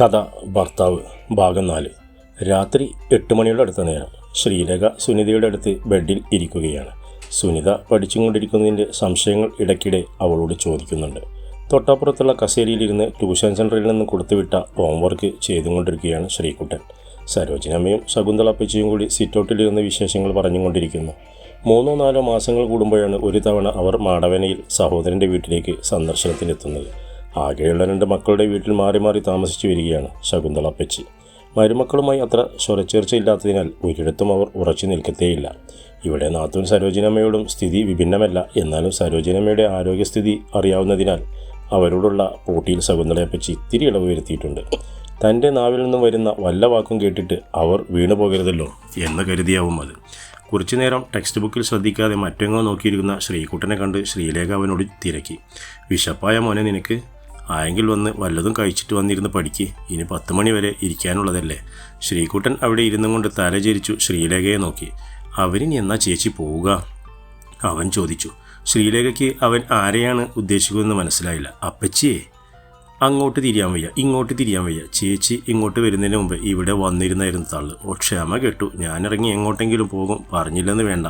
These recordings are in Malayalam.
കഥ ഭർത്താവ് ഭാഗം നാല്. രാത്രി എട്ട് മണിയുടെ അടുത്ത നേരം ശ്രീലേഖ സുനിതയുടെ അടുത്ത് ബെഡിൽ ഇരിക്കുകയാണ്. സുനിത പഠിച്ചുകൊണ്ടിരിക്കുന്നതിന്റെ സംശയങ്ങൾ ഇടയ്ക്കിടെ അവളോട് ചോദിക്കുന്നുണ്ട്. തൊട്ടപ്പുറത്തുള്ള കസേരയിലിരുന്ന് ട്യൂഷൻ സെന്ററിൽ നിന്ന് കൊടുത്തുവിട്ട ഹോംവർക്ക് ചെയ്തുകൊണ്ടിരിക്കുകയാണ് ശ്രീകുട്ടൻ. സരോജിനമ്മയും ശകുന്തള അപ്പച്ചിയും കൂടി സിറ്റൗട്ടിലിരുന്ന് വിശേഷങ്ങൾ പറഞ്ഞുകൊണ്ടിരിക്കുന്നു. മൂന്നോ നാലോ മാസങ്ങൾ കൂടുമ്പോഴാണ് ഒരു തവണ അവർ മാടവനയിൽ സഹോദരന്റെ വീട്ടിലേക്ക് സന്ദർശനത്തിനെത്തുന്നത്. ആകെയുള്ള രണ്ട് മക്കളുടെ വീട്ടിൽ മാറി മാറി താമസിച്ചു വരികയാണ് ശകുന്തള അപ്പച്ചി. മരുമക്കളുമായി അത്ര സ്വരച്ചേർച്ചയില്ലാത്തതിനാൽ ഒരിടത്തും അവർ ഉറച്ചു നിൽക്കത്തേയില്ല. ഇവിടെ നാത്തൂൻ സരോജിനമ്മയോടും സ്ഥിതി വിഭിന്നമല്ല. എന്നാലും സരോജിനമ്മയുടെ ആരോഗ്യസ്ഥിതി അറിയാവുന്നതിനാൽ അവരോടുള്ള പോട്ടിയിൽ ശകുന്തളയെപ്പറ്റി ഇത്തിരി ഇളവ് വരുത്തിയിട്ടുണ്ട്. തന്റെ നാവിൽ നിന്നും വരുന്ന വല്ല വാക്കും കേട്ടിട്ട് അവർ വീണു പോകരുതല്ലോ എന്ന് കരുതിയാവും അത്. കുറച്ചു നേരം ടെക്സ്റ്റ് ബുക്കിൽ ശ്രദ്ധിക്കാതെ മറ്റെങ്ങോ നോക്കിയിരിക്കുന്ന ശ്രീകുട്ടനെ കണ്ട് ശ്രീലേഖ അവനോട് തിരക്കി. വിശപ്പായ മോനെ നിനക്ക് ആയെങ്കിൽ വന്ന് വല്ലതും കഴിച്ചിട്ട് വന്നിരുന്ന് പഠിക്ക്. ഇനി പത്ത് മണി വരെ ഇരിക്കാനുള്ളതല്ലേ. ശ്രീകുട്ടൻ അവിടെ ഇരുന്നും കൊണ്ട് തലചരിച്ചു ശ്രീലേഖയെ നോക്കി. അവരിനി എന്നാ ചേച്ചി പോവുക? അവൻ ചോദിച്ചു. ശ്രീലേഖയ്ക്ക് അവൻ ആരെയാണ് ഉദ്ദേശിക്കുന്നതെന്ന് മനസ്സിലായില്ല. അപ്പച്ചിയെ? അങ്ങോട്ട് തിരിയാൻ വയ്യ ഇങ്ങോട്ട് തിരിയാൻ വയ്യ. ചേച്ചി ഇങ്ങോട്ട് വരുന്നതിന് മുമ്പ് ഇവിടെ വന്നിരുന്നായിരുന്നു തള്ളു. ഓ ക്ഷമ കേട്ടു. ഞാനിറങ്ങി എങ്ങോട്ടെങ്കിലും പോകും. പറഞ്ഞില്ലെന്ന് വേണ്ട.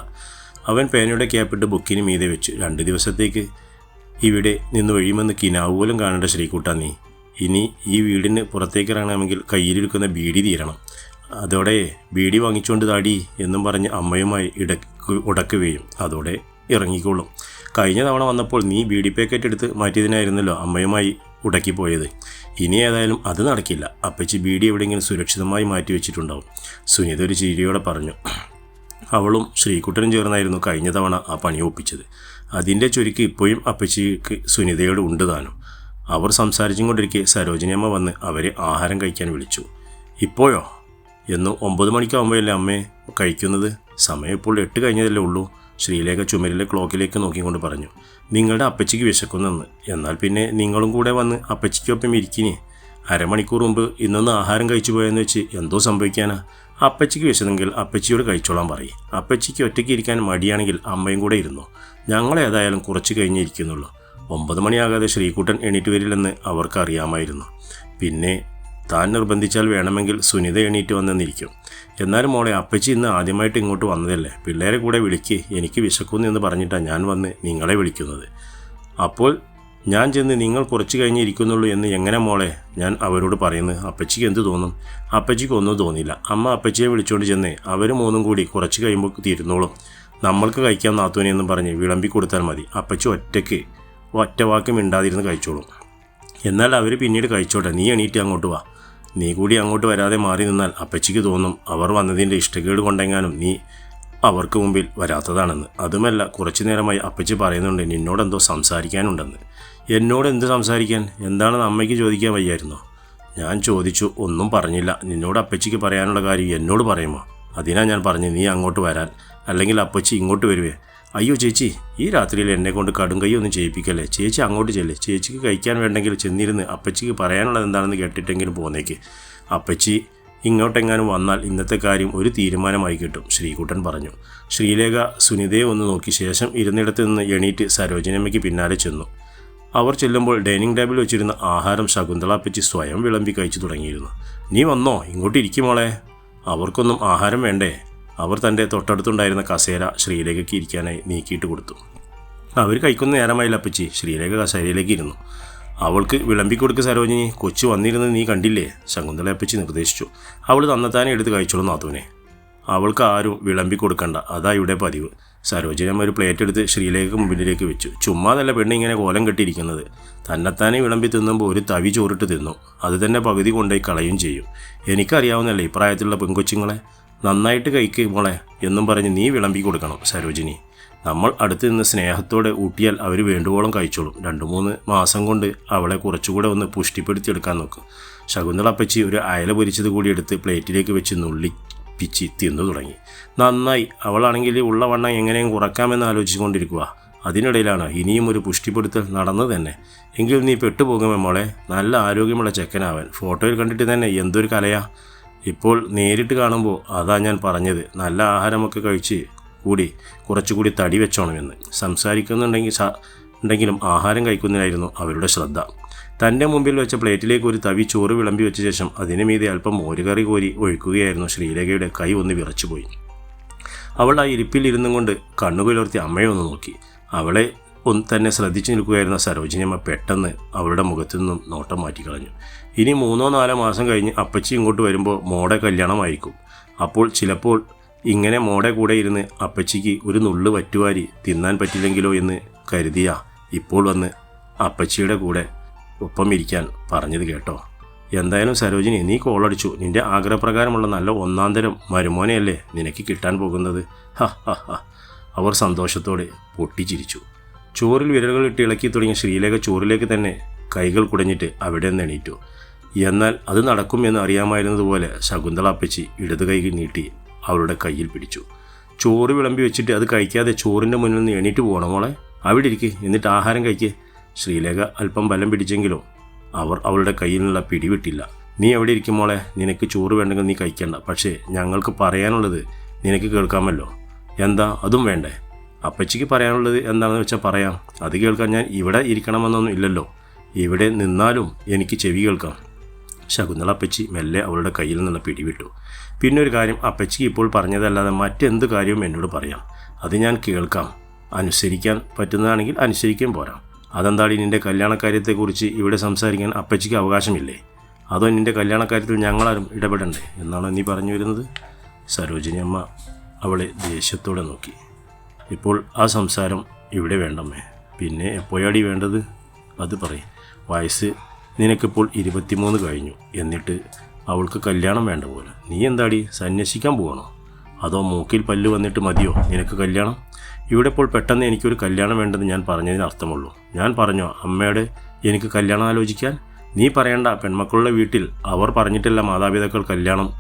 അവൻ പേനയുടെ ക്യാപ്പിട്ട് ബുക്കിന് മീതെ വെച്ചു. രണ്ട് ദിവസത്തേക്ക് ഇവിടെ നിന്ന് ഒഴിയുമെന്ന് കിനാവ് പോലും കാണേണ്ട ശ്രീകുട്ട നീ. ഇനി ഈ വീടിന് പുറത്തേക്ക് ഇറങ്ങണമെങ്കിൽ കയ്യിലിരിക്കുന്ന ബീഡി തീരണം. അതോടെ ബീഡി വാങ്ങിച്ചുകൊണ്ട് താടി എന്നും പറഞ്ഞ് അമ്മയുമായി ഇടയ്ക്ക് ഉടക്കുകയും അതോടെ ഇറങ്ങിക്കോളും. കഴിഞ്ഞ തവണ വന്നപ്പോൾ നീ ബീഡി പാക്കറ്റ് എടുത്ത് മാറ്റിയതിനായിരുന്നല്ലോ അമ്മയുമായി ഉടക്കിപ്പോയത്. ഇനി ഏതായാലും അത് നടക്കില്ല. അപ്പച്ചി ബീഡി എവിടെയെങ്കിലും സുരക്ഷിതമായി മാറ്റി വെച്ചിട്ടുണ്ടാവും. സുനിത ഒരു ചിരിയോടെ പറഞ്ഞു. അവളും ശ്രീകുട്ടനും ചേർന്നായിരുന്നു കഴിഞ്ഞ തവണ ആ പണി ഒപ്പിച്ചത്. അതിന്റെ ചുരുക്ക് ഇപ്പോഴും അപ്പച്ചിക്ക് സുനിതയോട് ഉണ്ട് താനും. അവർ സംസാരിച്ചും കൊണ്ടിരിക്കെ സരോജിനിയമ്മ വന്ന് അവരെ ആഹാരം കഴിക്കാൻ വിളിച്ചു. ഇപ്പോഴോ? എന്ന് ഒമ്പത് മണിക്കാവുമ്പോഴല്ലേ അമ്മേ കഴിക്കുന്നത്? സമയം ഇപ്പോൾ എട്ട് കഴിഞ്ഞതല്ലേ ഉള്ളൂ. ശ്രീലേഖ ചുമരിലെ ക്ലോക്കിലേക്ക് നോക്കിക്കൊണ്ട് പറഞ്ഞു. നിങ്ങളുടെ അപ്പച്ചിക്ക് വിശക്കുന്നെന്ന്. എന്നാൽ പിന്നെ നിങ്ങളും കൂടെ വന്ന് അപ്പച്ചിക്കൊപ്പം ഇരിക്കിനി. അരമണിക്കൂർ മുമ്പ് ഇന്നൊന്ന് ആഹാരം കഴിച്ചു പോയെന്ന് വെച്ച് എന്തോ സംഭവിക്കാനാ. അപ്പച്ചിക്ക് വിശന്നെങ്കിൽ അപ്പച്ചിയോട് കഴിച്ചോളാൻ പറയും. അപ്പച്ചിക്ക് ഒറ്റയ്ക്ക് ഇരിക്കാൻ മടിയാണെങ്കിൽ അമ്മയും കൂടെ ഇരുന്നു. ഞങ്ങൾ ഏതായാലും കുറച്ച് കഴിഞ്ഞിരിക്കുന്നുള്ളൂ ഒമ്പത് മണിയാകാതെ ശ്രീകുട്ടൻ എണീറ്റ് വരില്ലെന്ന് അവർക്കറിയാമായിരുന്നു. പിന്നെ താൻ നിർബന്ധിച്ചാൽ വേണമെങ്കിൽ സുനിത എണീറ്റ് വന്നെന്നിരിക്കും. എന്നാലും മോളെ അപ്പച്ചി ഇന്ന് ആദ്യമായിട്ട് ഇങ്ങോട്ട് വന്നതല്ലേ? പിള്ളേരെ കൂടെ വിളിക്ക്. എനിക്ക് വിശക്കുന്നു എന്ന് പറഞ്ഞിട്ടാണ് ഞാൻ വന്ന് നിങ്ങളെ വിളിക്കുന്നത്. അപ്പോൾ ഞാൻ ചെന്ന് നിങ്ങൾ കുറച്ച് കഴിഞ്ഞിരിക്കുന്നുള്ളൂ എന്ന് എങ്ങനെ മോളെ? ഞാൻ അവരോട് പറയുന്നത് അപ്പച്ചിക്ക് എന്ത് തോന്നും? അപ്പച്ചിക്ക് ഒന്നും തോന്നിയില്ല. അമ്മ അപ്പച്ചിയെ വിളിച്ചുകൊണ്ട് ചെന്ന് അവർ മൂന്നും കൂടി കുറച്ച് കഴിയുമ്പോൾ തീരുന്നോളും. നമ്മൾക്ക് കഴിക്കാൻ നാത്തൂനെ എന്നും പറഞ്ഞ് വിളമ്പി കൊടുത്താൽ മതി. അപ്പച്ചു ഒറ്റയ്ക്ക് ഒറ്റവാക്ക് മിണ്ടാതിരുന്ന് കഴിച്ചോളും. എന്നാൽ അവർ പിന്നീട് കഴിച്ചോട്ടെ. നീ എണീറ്റ് അങ്ങോട്ട് വാ. നീ കൂടി അങ്ങോട്ട് വരാതെ മാറി നിന്നാൽ അപ്പച്ചിക്ക് തോന്നും അവർ വന്നതിന്റെ ഇഷ്ടക്കേട് കൊണ്ടെങ്ങാനും നീ അവർക്ക് മുമ്പിൽ വരാത്തതാണെന്ന്. അതുമല്ല കുറച്ചു നേരമായി അപ്പച്ചി പറയുന്നുണ്ട് നിന്നോടെന്തോ സംസാരിക്കാനുണ്ടെന്ന്. എന്നോട് എന്ത് സംസാരിക്കാൻ? എന്താണെന്ന് അമ്മയ്ക്ക് ചോദിക്കാൻ വയ്യായിരുന്നോ? ഞാൻ ചോദിച്ചു ഒന്നും പറഞ്ഞില്ല. നിന്നോട് അപ്പച്ചിക്ക് പറയാനുള്ള കാര്യം എന്നോട് പറയുമോ? അതിനാ ഞാൻ പറഞ്ഞു നീ അങ്ങോട്ട് വരാൻ. അല്ലെങ്കിൽ അപ്പച്ചി ഇങ്ങോട്ട് വരുവേ. അയ്യോ ചേച്ചി ഈ രാത്രിയിൽ എന്നെ കൊണ്ട് കടും കൈയൊന്നും ചെയ്യിപ്പിക്കല്ലേ? ചേച്ചി അങ്ങോട്ട് ചെല്ലേ? ചേച്ചിക്ക് കഴിക്കാൻ വേണ്ടെങ്കിൽ ചെന്നിരുന്ന് അപ്പച്ചിക്ക് പറയാനുള്ളത് എന്താണെന്ന് കേട്ടിട്ടെങ്കിലും പോന്നേക്ക്. അപ്പച്ചി ഇങ്ങോട്ടെങ്ങാനും വന്നാൽ ഇന്നത്തെ കാര്യം ഒരു തീരുമാനമായി കിട്ടും ശ്രീകുട്ടൻ പറഞ്ഞു. ശ്രീലേഖ സുനിതയെ ഒന്ന് നോക്കി ശേഷം ഇരുന്നിടത്ത് നിന്ന് എണീറ്റ് സരോജിനമ്മയ്ക്ക് പിന്നാലെ ചെന്നു. അവർ ചെല്ലുമ്പോൾ ഡൈനിങ് ടേബിൾ വെച്ചിരുന്ന ആഹാരം ശകുന്തള അപ്പച്ചി സ്വയം വിളമ്പി കഴിച്ചു തുടങ്ങിയിരുന്നു. നീ വന്നോ? ഇങ്ങോട്ട് ഇരിക്കുമോളെ അവർക്കൊന്നും ആഹാരം വേണ്ടേ? അവർ തന്റെ തൊട്ടടുത്തുണ്ടായിരുന്ന കസേര ശ്രീലേഖയ്ക്ക് ഇരിക്കാനായി നീക്കിയിട്ട് കൊടുത്തു. അവർ കഴിക്കുന്ന നേരമായില്ല അപ്പച്ചി. ശ്രീലേഖ കസേരയിലേക്ക് ഇരുന്നു. അവൾക്ക് വിളമ്പിക്കൊടുക്ക് സരോജിനി കൊച്ചു വന്നിരുന്നത് നീ കണ്ടില്ലേ? ശകുന്തള അപ്പച്ചി നിർദ്ദേശിച്ചു. അവൾ തന്നെത്താനെ എടുത്ത് കഴിച്ചോളൂ നാത്തൂനെ. അവൾക്ക് ആരും വിളമ്പി കൊടുക്കണ്ട അതാ ഇവിടെ പതിവ്. സരോജിനമ്മ ഒരു പ്ലേറ്റ് എടുത്ത് ശ്രീലേഖക്ക് മുമ്പിലേക്ക് വെച്ചു. ചുമ്മാതല്ല പെണ്ണ് ഇങ്ങനെ കോലം കെട്ടിയിരിക്കുന്നത്. തന്നെത്താനെ വിളമ്പി തിന്നുമ്പോൾ ഒരു തവി ചോറിട്ട് തിന്നു. അത് തന്നെ പകുതി കൊണ്ടുപോയി കളയും ചെയ്യും. എനിക്കറിയാവുന്നല്ലേ ഇപ്രായത്തിലുള്ള പെൺകൊച്ചുങ്ങളെ? നന്നായിട്ട് കഴിക്കുക മോളെ എന്നും പറഞ്ഞ് നീ വിളമ്പി കൊടുക്കണം സരോജിനി. നമ്മൾ അടുത്ത് നിന്ന് സ്നേഹത്തോടെ ഊട്ടിയാൽ അവർ വേണ്ടുവോളം കഴിച്ചോളും. രണ്ട് മൂന്ന് മാസം കൊണ്ട് അവളെ കുറച്ചുകൂടെ ഒന്ന് പുഷ്ടിപ്പെടുത്തിയെടുക്കാൻ നോക്കും. ശകുന്തള അപ്പച്ചി ഒരു അയല പൊരിച്ചത് കൂടി എടുത്ത് പ്ലേറ്റിലേക്ക് വെച്ച് നുള്ളിപ്പിച്ച് തിന്നു തുടങ്ങി. നന്നായി. അവളാണെങ്കിൽ ഉള്ള വണ്ണം എങ്ങനെയും കുറക്കാമെന്ന് ആലോചിച്ചുകൊണ്ടിരിക്കുക അതിനിടയിലാണ് ഇനിയും ഒരു പുഷ്ടിപ്പെടുത്തൽ നടന്നു തന്നെ. എങ്കിൽ നീ പെട്ടുപോകുമേ മോളെ. നല്ല ആരോഗ്യമുള്ള ചെക്കനാവൻ. ഫോട്ടോയിൽ കണ്ടിട്ട് തന്നെ എന്തൊരു കലയാ. ഇപ്പോൾ നേരിട്ട് കാണുമ്പോൾ അതാ ഞാൻ പറഞ്ഞത്. നല്ല ആഹാരമൊക്കെ കഴിച്ച് കൂടി കുറച്ചുകൂടി തടി വെച്ചോണമെന്ന്. സംസാരിക്കുന്നുണ്ടെങ്കിൽ ഉണ്ടെങ്കിലും ആഹാരം കഴിക്കുന്നതിനായിരുന്നു അവരുടെ ശ്രദ്ധ. തന്റെ മുമ്പിൽ വെച്ച പ്ലേറ്റിലേക്ക് ഒരു തവി ചോറ് വിളമ്പി വെച്ച ശേഷം അതിനു മീതെ അല്പം മോരുകറി കോരി ഒഴിക്കുകയായിരുന്നു ശ്രീലേഖയുടെ കൈ ഒന്ന് വിറച്ചുപോയി. അവൾ ആ ഇരിപ്പിൽ ഇരുന്നും കൊണ്ട് കണ്ണുകുലർത്തി അമ്മയെ ഒന്ന് നോക്കി. അവളെ ഒന്ന് തന്നെ ശ്രദ്ധിച്ചു നിൽക്കുകയായിരുന്ന സരോജിനിയമ്മ പെട്ടെന്ന് അവളുടെ മുഖത്തു നിന്നും നോട്ടം മാറ്റിക്കളഞ്ഞു. ഇനി മൂന്നോ നാലോ മാസം കഴിഞ്ഞ് അപ്പച്ചി ഇങ്ങോട്ട് വരുമ്പോൾ മോടെ കല്യാണമായിരിക്കും. അപ്പോൾ ചിലപ്പോൾ ഇങ്ങനെ മോടെ കൂടെ ഇരുന്ന് അപ്പച്ചിക്ക് ഒരു നുള്ളു വറ്റുവാരി തിന്നാൻ പറ്റില്ലെങ്കിലോ എന്ന് കരുതിയ ഇപ്പോൾ വന്ന് അപ്പച്ചിയുടെ കൂടെ ഒപ്പം ഇരിക്കാൻ പറഞ്ഞത് കേട്ടോ. എന്തായാലും സരോജിനി നീ കോളടിച്ചു നിന്റെ ആഗ്രഹപ്രകാരമുള്ള നല്ല ഒന്നാം തരം മരുമോനെയല്ലേ നിനക്ക് കിട്ടാൻ പോകുന്നത്? ഹ ഹ ഹ. അവർ സന്തോഷത്തോടെ പൊട്ടിച്ചിരിച്ചു. ചോറിൽ വിരലുകൾ ഇട്ട് ഇളക്കി തുടങ്ങിയ ശ്രീലേഖ ചോറിലേക്ക് തന്നെ കൈകൾ കുടഞ്ഞിട്ട് അവിടെ നിന്ന് എണീറ്റു. എന്നാൽ അത് നടക്കും എന്ന് അറിയാമായിരുന്നതുപോലെ ശകുന്തള അപ്പച്ചി ഇടത് കൈ നീട്ടി അവളുടെ കയ്യിൽ പിടിച്ചു. ചോറ് വിളമ്പി വെച്ചിട്ട് അത് കഴിക്കാതെ ചോറിന്റെ മുന്നിൽ നിന്ന് എണീറ്റ് പോകണം മോളെ? അവിടെ ഇരിക്കെ എന്നിട്ട് ആഹാരം കഴിക്ക്. ശ്രീലേഖ അല്പം ബലം പിടിച്ചെങ്കിലും അവർ അവളുടെ കയ്യിൽ നിന്നുള്ള പിടിവിട്ടില്ല. നീ എവിടെ ഇരിക്കും മോളെ? നിനക്ക് ചോറ് വേണ്ടെങ്കിൽ നീ കഴിക്കണ്ട. പക്ഷേ ഞങ്ങൾക്ക് പറയാനുള്ളത് നിനക്ക് കേൾക്കാമല്ലോ. എന്താ? അതും വേണ്ടേ? അപ്പച്ചിക്ക് പറയാനുള്ളത് എന്താണെന്ന് വെച്ചാൽ പറയാം. അത് കേൾക്കാൻ ഞാൻ ഇവിടെ ഇരിക്കണമെന്നൊന്നും ഇല്ലല്ലോ. ഇവിടെ നിന്നാലും എനിക്ക് ചെവി കേൾക്കാം. ശകുന്തള അപ്പച്ചി മെല്ലെ അവളുടെ കയ്യിൽ നിന്ന് പിടിവിട്ടു. പിന്നെ ഒരു കാര്യം അപ്പച്ചി ഇപ്പോൾ പറഞ്ഞതല്ലാതെ മറ്റെന്ത് കാര്യവും എന്നോട് പറയാം. അത് ഞാൻ കേൾക്കാം. അനുസരിക്കാൻ പറ്റുന്നതാണെങ്കിൽ അനുസരിക്കാൻ പോരാം. അതെന്താടി നിന്റെ കല്യാണക്കാര്യത്തെക്കുറിച്ച് ഇവിടെ സംസാരിക്കാൻ അപ്പച്ചിക്ക് അവകാശമില്ലേ? അതോ നിന്റെ കല്യാണക്കാര്യത്തിൽ ഞങ്ങളാരും ഇടപെടണ്ടേ? എന്നാണോ നീ പറഞ്ഞു വരുന്നത്? സരോജിനി അമ്മ അവളെ ദേഷ്യത്തോടെ നോക്കി. ഇപ്പോൾ ആ സംസാരം ഇവിടെ വേണ്ടമ്മേ. പിന്നെ എപ്പോഴാടി വേണ്ടത്? അത് പറയും. വയസ്സ് നിനക്കിപ്പോൾ ഇരുപത്തിമൂന്ന് കഴിഞ്ഞു. എന്നിട്ട് അവൾക്ക് കല്യാണം വേണ്ട പോലെ. നീ എന്താടി? സന്യസിക്കാൻ പോകണോ അതോ മൂക്കിൽ പല്ല് വന്നിട്ട് മതിയോ? നിനക്ക് കല്യാണം? ഇവിടെ ഇപ്പോൾ പെട്ടെന്ന് എനിക്കൊരു കല്യാണം വേണ്ടെന്ന് ഞാൻ പറഞ്ഞതിന് അർത്ഥമുള്ളൂ. ഞാൻ പറഞ്ഞോ അമ്മയുടെ എനിക്ക് കല്യാണം ആലോചിക്കാൻ? നീ പറയണ്ട പെൺമക്കളുടെ വീട്ടിൽ അവർ പറഞ്ഞിട്ടില്ല മാതാപിതാക്കൾ കല്യാണം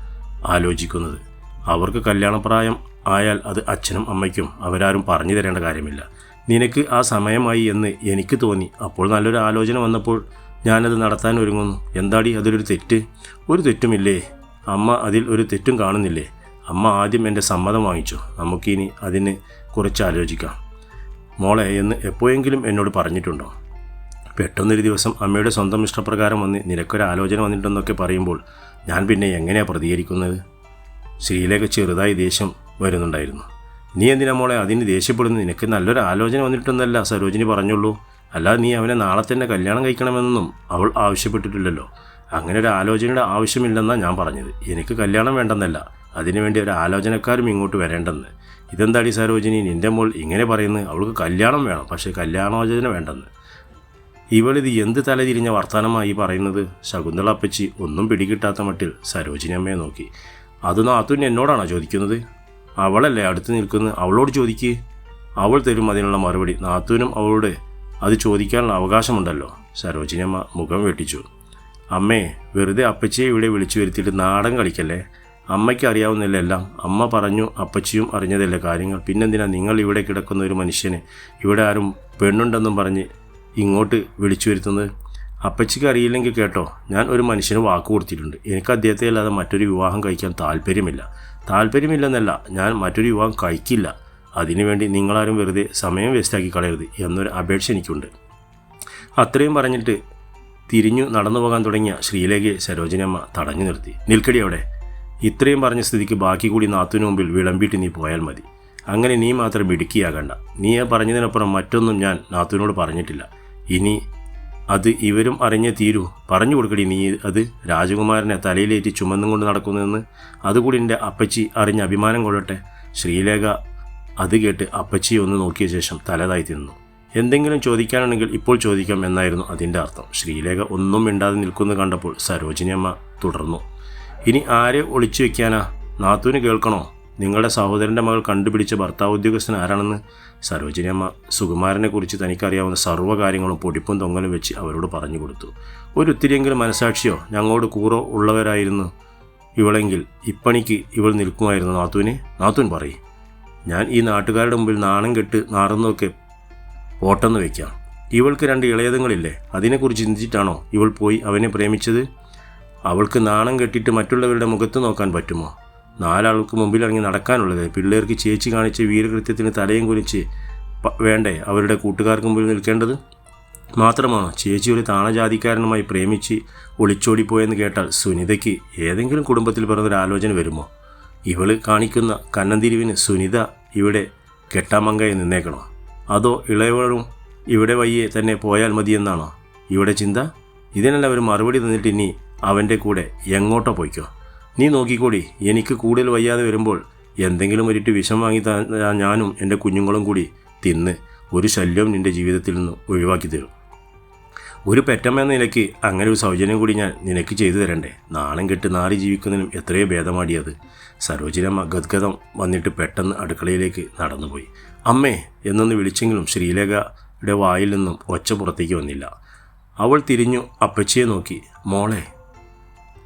ആലോചിക്കുന്നത്. അവർക്ക് കല്യാണപ്രായം ആയാൽ അത് അച്ഛനും അമ്മയ്ക്കും അവരാരും പറഞ്ഞു തരേണ്ട കാര്യമില്ല. നിനക്ക് ആ സമയമായി എന്ന് എനിക്ക് തോന്നി. അപ്പോൾ നല്ലൊരു ആലോചന വന്നപ്പോൾ ഞാനത് നടത്താൻ ഒരുങ്ങുന്നു. എന്താടി അതിലൊരു തെറ്റ്? ഒരു തെറ്റുമില്ലേ? അമ്മ അതിൽ ഒരു തെറ്റും കാണുന്നില്ലേ? അമ്മ ആദ്യം എന്റെ സമ്മതം വാങ്ങിച്ചു. നമുക്കിനി അതിന് കുറച്ച് ആലോചിക്കാം. മോളെ എന്ന് എപ്പോഴെങ്കിലും എന്നോട് പറഞ്ഞിട്ടുണ്ടോ? പെട്ടെന്നൊരു ദിവസം അമ്മയുടെ സ്വന്തം ഇഷ്ടപ്രകാരം വന്ന് നിനക്കൊരു ആലോചന വന്നിട്ടുണ്ടെന്നൊക്കെ പറയുമ്പോൾ ഞാൻ പിന്നെ എങ്ങനെയാണ് പ്രതികരിക്കുന്നത്? ശ്രീലേഖ ചെറുതായി ദേഷ്യം വരുന്നുണ്ടായിരുന്നു. നീ എന്തിനാ മോളെ? അതിന് ദേഷ്യപ്പെടുന്നു. നിനക്ക് നല്ലൊരു ആലോചന വന്നിട്ടൊന്നല്ല സരോജിനി പറഞ്ഞുള്ളൂ. അല്ലാതെ നീ അവനെ നാളെ തന്നെ കല്യാണം കഴിക്കണമെന്നൊന്നും അവൾ ആവശ്യപ്പെട്ടിട്ടില്ലല്ലോ. അങ്ങനെ ഒരു ആലോചനയുടെ ആവശ്യമില്ലെന്നാണ് ഞാൻ പറഞ്ഞത്. എനിക്ക് കല്യാണം വേണ്ടെന്നല്ല അതിനുവേണ്ടി ഒരു ആലോചനക്കാരും ഇങ്ങോട്ട് വരേണ്ടെന്ന്. ഇതെന്താടി സരോജിനി? നിന്റെ മോൾ ഇങ്ങനെ പറയുന്നത് അവൾക്ക് കല്യാണം വേണം പക്ഷേ കല്യാണോചന വേണ്ടെന്ന്. ഇവളിത് എന്ത് തലതിരിഞ്ഞ വർത്തമാനമായി പറയുന്നത്? ശകുന്തള അപ്പച്ചി ഒന്നും പിടികിട്ടാത്ത മട്ടിൽ സരോജിനി അമ്മയെ നോക്കി. അത് നാത്തുൻ എന്നോടാണോ ചോദിക്കുന്നത്? അവളല്ലേ അടുത്ത് നിൽക്കുന്നത് അവളോട് ചോദിക്ക്. അവൾ തരും അതിനുള്ള മറുപടി. നാത്തൂനും അവളോട് അത് ചോദിക്കാനുള്ള അവകാശമുണ്ടല്ലോ. സരോജിനിയമ്മ മുഖം വെട്ടിച്ചു. അമ്മേ വെറുതെ അപ്പച്ചിയെ ഇവിടെ വിളിച്ചു വരുത്തിയിട്ട് നാടൻ കളിക്കല്ലേ? അമ്മയ്ക്ക് അറിയാവുന്നില്ല എല്ലാം. അമ്മ പറഞ്ഞു അപ്പച്ചിയും അറിഞ്ഞതല്ലേ കാര്യങ്ങൾ. പിന്നെന്തിനാ നിങ്ങൾ ഇവിടെ കിടക്കുന്ന ഒരു മനുഷ്യനെ? ഇവിടെ ആരും പെണ്ണുണ്ടെന്നും പറഞ്ഞ് ഇങ്ങോട്ട് വിളിച്ചു വരുത്തുന്നത്? അപ്പച്ചിക്ക് അറിയില്ലെങ്കിൽ കേട്ടോ. ഞാൻ ഒരു മനുഷ്യന് വാക്ക് കൊടുത്തിട്ടുണ്ട്. എനിക്ക് അദ്ദേഹത്തെ അല്ലാതെ മറ്റൊരു വിവാഹം കഴിക്കാൻ താല്പര്യമില്ല. താല്പര്യമില്ലെന്നല്ല ഞാൻ മറ്റൊരു വിവാഹം കഴിക്കില്ല. അതിനുവേണ്ടി നിങ്ങളാരും വെറുതെ സമയം വേസ്റ്റാക്കി കളയരുത് എന്നൊരു അപേക്ഷ എനിക്കുണ്ട്. അത്രയും പറഞ്ഞിട്ട് തിരിഞ്ഞു നടന്നു പോകാൻ തുടങ്ങിയ ശ്രീലേഖയെ സരോജനമ്മ തടഞ്ഞു നിർത്തി. നിൽക്കടി അവിടെ. ഇത്രയും പറഞ്ഞ സ്ഥിതിക്ക് ബാക്കി കൂടി നാത്തുവിന് മുമ്പിൽ വിളമ്പിയിട്ട് നീ പോയാൽ മതി. അങ്ങനെ നീ മാത്രം ഇടുക്കിയാകണ്ട നീ പറഞ്ഞതിനപ്പുറം മറ്റൊന്നും ഞാൻ നാത്തുവിനോട് പറഞ്ഞിട്ടില്ല. ഇനി അത് ഇവരും അറിഞ്ഞേ തീരൂ. പറഞ്ഞു കൊടുക്കടി നീ അത് രാജകുമാരനെ തലയിലേറ്റി ചുമന്നും കൊണ്ട് നടക്കുന്നതെന്ന് അതുകൂടി എന്റെ അപ്പച്ചി അറിഞ്ഞ് അഭിമാനം കൊള്ളട്ടെ. ശ്രീലേഖ അത് കേട്ട് അപ്പച്ചി ഒന്ന് നോക്കിയ ശേഷം തലതായി തിന്നു. എന്തെങ്കിലും ചോദിക്കാനുണ്ടെങ്കിൽ ഇപ്പോൾ ചോദിക്കാം എന്നായിരുന്നു അതിന്റെ അർത്ഥം. ശ്രീലേഖ ഒന്നും മിണ്ടാതെ നിൽക്കുന്നത് കണ്ടപ്പോൾ സരോജിനിയമ്മ തുടർന്നു. ഇനി ആരെ ഒളിച്ചു വെക്കാനാ? നാത്തൂന് കേൾക്കണോ? നിങ്ങളുടെ സഹോദരന്റെ മകൾ കണ്ടുപിടിച്ച ഭർത്താവ് ഉദ്യോഗസ്ഥൻ ആരാണെന്ന് സരോജിനിയമ്മ സുകുമാരനെക്കുറിച്ച് തനിക്കറിയാവുന്ന സർവകാര്യങ്ങളും പൊടിപ്പും തൊങ്ങലും വെച്ച് അവരോട് പറഞ്ഞു കൊടുത്തു. ഒരു ഒത്തിരിയെങ്കിലും മനസാക്ഷിയോ ഞങ്ങളോട് കൂറോ ഉള്ളവരായിരുന്നു ഇവളെങ്കിൽ ഇപ്പണിക്ക് ഇവൾ നിൽക്കുമായിരുന്നു. നാത്തൂനെ നാത്തൂൻ പറയും. ഞാൻ ഈ നാട്ടുകാരുടെ മുമ്പിൽ നാണം കെട്ട് നാറുന്നതൊക്കെ പോട്ടെന്ന് വയ്ക്കാം ഇവൾക്ക് രണ്ട് ഇളയതങ്ങളില്ലേ അതിനെക്കുറിച്ച് ചിന്തിച്ചിട്ടാണോ ഇവൾ പോയി അവനെ പ്രേമിച്ചത്? അവൾക്ക് നാണം കെട്ടിയിട്ട് മറ്റുള്ളവരുടെ മുഖത്ത് നോക്കാൻ പറ്റുമോ? നാലാൾക്ക് മുമ്പിൽ ഇറങ്ങി നടക്കാനുള്ളത്. പിള്ളേർക്ക് ചേച്ചി കാണിച്ച വീരകൃത്യത്തിന് തലയും കുനിച്ച് വേണ്ടേ? അവരുടെ കൂട്ടുകാർക്ക് മുമ്പിൽ നിൽക്കേണ്ടത്? മാത്രമാണ്? ചേച്ചി ഒരു താണജാതിക്കാരനുമായി പ്രേമിച്ച് ഒളിച്ചോടിപ്പോയെന്ന് കേട്ടാൽ സുനിതയ്ക്ക് ഏതെങ്കിലും കുടുംബത്തിൽ പിറന്നൊരു ആലോചന വരുമോ? ഇവൾ കാണിക്കുന്ന കന്നന്തിരിവിന് സുനിത ഇവിടെ കെട്ടാമങ്കയെ നിന്നേക്കണോ? അതോ ഇളയവളും ഇവിടെ വയ്യെ തന്നെ പോയാൽ മതിയെന്നാണോ? ഇവിടെ ചിന്ത? ഇതിനെല്ലാം ഒരു മറുപടി തന്നിട്ട് ഇനി അവന്റെ കൂടെ എങ്ങോട്ടോ പോയിക്കോ. നീ നോക്കിക്കൂടി. എനിക്ക് കൂടുതൽ വയ്യാതെ വരുമ്പോൾ എന്തെങ്കിലും ഒരിട്ട് വിഷം വാങ്ങി ഞാനും എന്റെ കുഞ്ഞുങ്ങളും കൂടി തിന്ന് ഒരു ശല്യവും നിന്റെ ജീവിതത്തിൽ നിന്ന് ഒഴിവാക്കി തരും. ഒരു പെറ്റമ്മ നിലയ്ക്ക് അങ്ങനെ ഒരു സൗജന്യം കൂടി ഞാൻ നിനക്ക് ചെയ്തു തരണ്ടേ? നാണം കെട്ട് നാറി ജീവിക്കുന്നതിനും എത്രയോ ഭേദമാടിയത് സരോജിനമ്മ ഗദ്ഗതം വന്നിട്ട് പെട്ടെന്ന് അടുക്കളയിലേക്ക് നടന്നുപോയി. അമ്മേ എന്നൊന്ന് വിളിച്ചെങ്കിലും ശ്രീലേഖയുടെ വായിൽ നിന്നും ഒച്ച പുറത്തേക്ക് വന്നില്ല. അവൾ തിരിഞ്ഞു അപ്പച്ചിയെ നോക്കി. മോളെ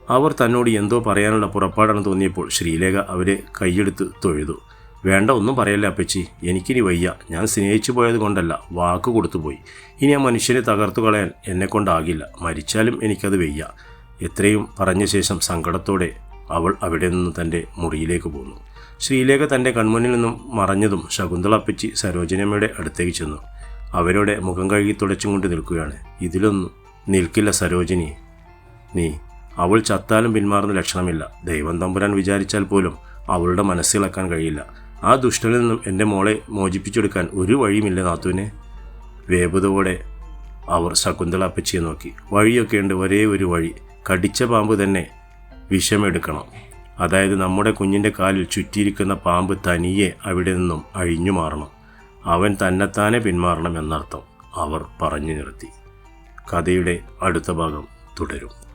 അവർ തന്നോട് എന്തോ പറയാനുള്ള പുറപ്പാടാണ് തോന്നിയപ്പോൾ ശ്രീലേഖ അവരെ കൈയെടുത്ത് തൊഴുതു. വേണ്ട ഒന്നും പറയല്ല അപ്പച്ചി. എനിക്കിനി വയ്യ. ഞാൻ സ്നേഹിച്ചു പോയത് കൊണ്ടല്ല. വാക്ക് കൊടുത്തുപോയി ഇനി ആ മനുഷ്യനെ തകർത്തു കളയാൻ എന്നെക്കൊണ്ടാകില്ല മരിച്ചാലും എനിക്കത് വയ്യ. എത്രയും പറഞ്ഞ ശേഷം സങ്കടത്തോടെ അവൾ അവിടെ നിന്ന് തന്റെ മുറിയിലേക്ക് പോന്നു. ശ്രീലേഖ തന്റെ കൺമുന്നിൽ നിന്നും മറഞ്ഞതും ശകുന്തള അപ്പച്ചി സരോജനമ്മയുടെ അടുത്തേക്ക് ചെന്നു. അവരോടെ മുഖം കഴുകി തുടച്ചും കൊണ്ട് നിൽക്കുകയാണ്. ഇതിലൊന്നും നിൽക്കില്ല സരോജിനി. നീ അവൾ ചത്താലും പിന്മാറുന്ന ലക്ഷണമില്ല. ദൈവം തമ്പുരാൻ വിചാരിച്ചാൽ പോലും അവളുടെ മനസ്സിളക്കാൻ കഴിയില്ല. ആ ദുഷ്ടനിൽ നിന്നും എന്റെ മോളെ മോചിപ്പിച്ചെടുക്കാൻ ഒരു വഴിയുമില്ല നാത്തുവിനെ വേപതോടെ അവർ ശകുന്തള അപ്പച്ചിയെ നോക്കി. വഴിയൊക്കെ ഉണ്ട് ഒരേ ഒരു വഴി. കടിച്ച പാമ്പ് തന്നെ വിഷമെടുക്കണം. അതായത് നമ്മുടെ കുഞ്ഞിന്റെ കാലിൽ ചുറ്റിയിരിക്കുന്ന പാമ്പ് തനിയെ അവിടെ നിന്നും അഴിഞ്ഞു മാറണം. അവൻ തന്നെത്താനെ പിന്മാറണം എന്നർത്ഥം അവർ പറഞ്ഞു നിർത്തി. കഥയുടെ അടുത്ത ഭാഗം തുടരും.